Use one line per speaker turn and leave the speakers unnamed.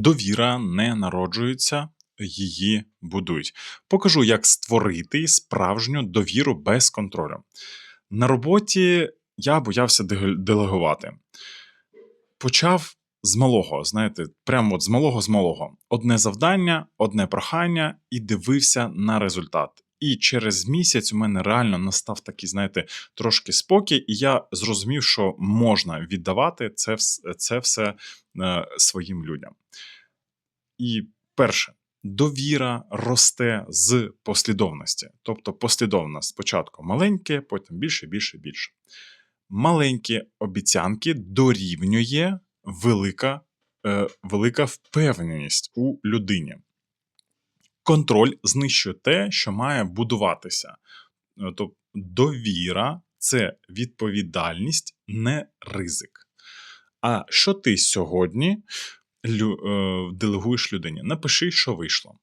Довіра не народжується, її будують. Покажу, як створити справжню довіру без контролю. На роботі я боявся делегувати. Почав з малого, знаєте, прямо от з малого з малого. Одне завдання, одне прохання, і дивився на результат. І через місяць у мене реально настав такий, знаєте, трошки спокій, і я зрозумів, що можна віддавати це, це все е, своїм людям. І перше, довіра росте з послідовності. Тобто послідовно спочатку маленьке, потім більше, більше, більше. Маленькі обіцянки дорівнює велика, е, велика впевненість у людині. Контроль знищує те, що має будуватися. Тобто довіра це відповідальність, не ризик. А що ти сьогодні е, делегуєш людині? Напиши, що вийшло.